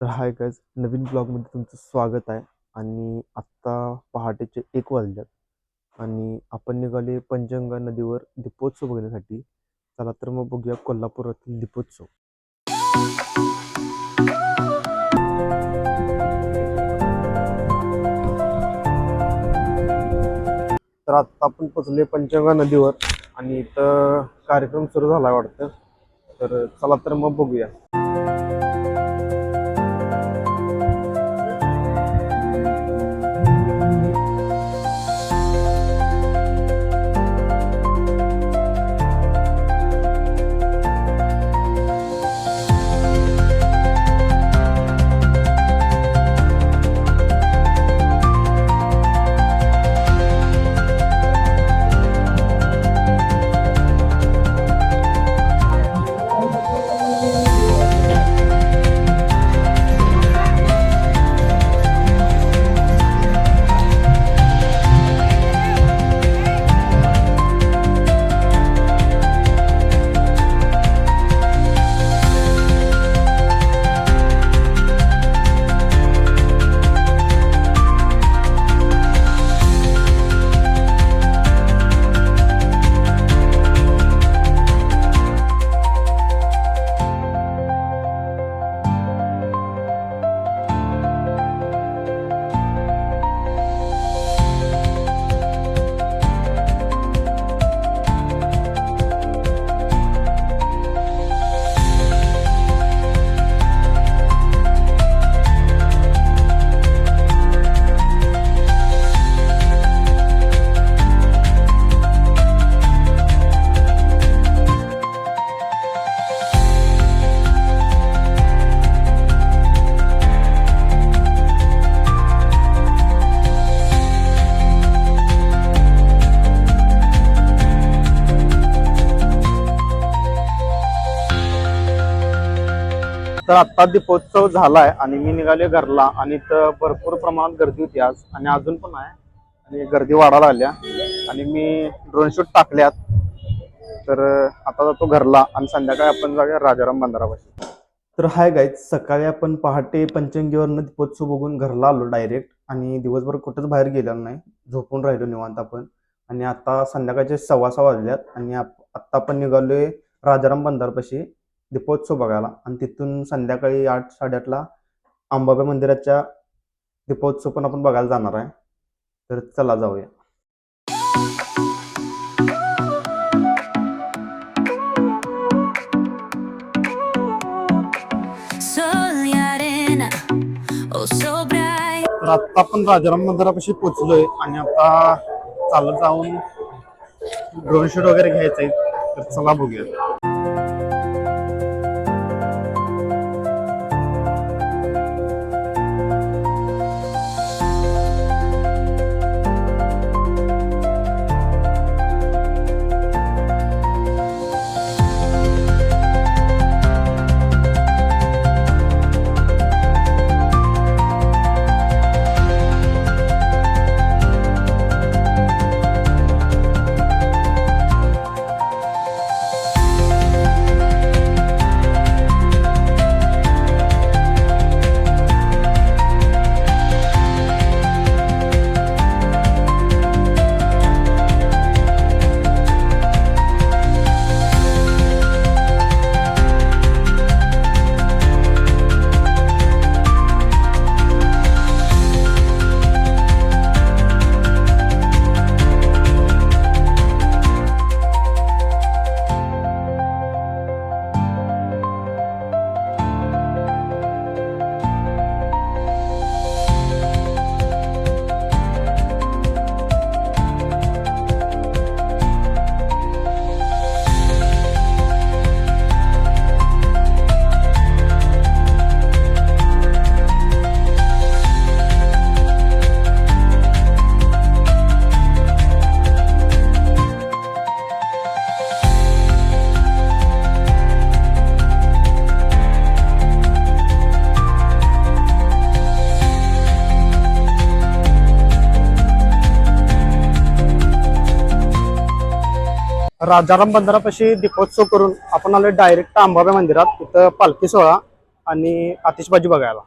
तर hi guys नवीन ब्लॉगमध्ये तुमचं स्वागत आहे. आणि आत्ता पहाटेचे एक वाजल्यात आणि आपण निघाले पंचगंगा नदीवर दीपोत्सव बघण्यासाठी. चला तर मग बघूया कोल्हापुरातील दीपोत्सव. तर आत्ता आपण पोचले पंचगंगा नदीवर. आणि इथं कार्यक्रम सुरू झाला वाटतं. तर चला तर मग बघूया. तर आत्ता दीपोत्सव झालाय आणि मी निघाले घरला आणि तर भरपूर प्रमाणात गर्दी होती आज आणि अजून पण आहे. आणि गर्दी वाढायला आल्या आणि मी ड्रोन शूट टाकल्यात. तर आता जातो घरला आणि संध्याकाळी आपण जाऊया राजाराम बंधारापाशी. तर हाय गाईज सकाळी आपण पहाटे पंचंगीवरनं दीपोत्सव बघून घरला आलो डायरेक्ट आणि दिवसभर कुठंच बाहेर गेलेलो नाही. झोपून राहिलो निवांत आपण. आणि आता संध्याकाळचे सव्वा सहा वाजल्यात आणि आप- आत्ता आपण निघालोय राजाराम बंधारपाशी. दीपोत्सव बघायला. आणि तिथून संध्याकाळी आठ साडेआठला अंबाबाई मंदिराच्या दीपोत्सव पण आपण बघायला जाणार आहे. तर चला जाऊया. तर आता आपण राजाराम मंदिरापाशी पोचलोय आणि आता चालत जाऊन ड्रोन शूट वगैरे घ्यायचं आहे तर चला बघूया. राजाराम बंदरापाशी दीपोत्सव करून आपण आलो डायरेक्ट अंबाबाई मंदिरात तिथं पालखी सोहळा आणि आतिषबाजी बघायला.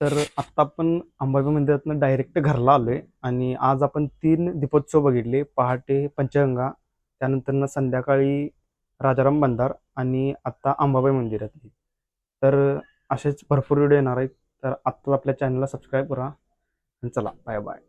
तर आत्ता आपण अंबाबाई मंदिरातनं डायरेक्ट घरला आलोय. आणि आज आपण तीन दीपोत्सव बघितले. पहाटे पंचगंगा त्यानंतर संध्याकाळी राजाराम बंधार आणि आत्ता अंबाबाई मंदिरातली. तर असेच भरपूर व्हिडिओ येणार आहेत. तर आत्ता आपल्या चॅनलला सबस्क्राईब करा. आणि चला बाय बाय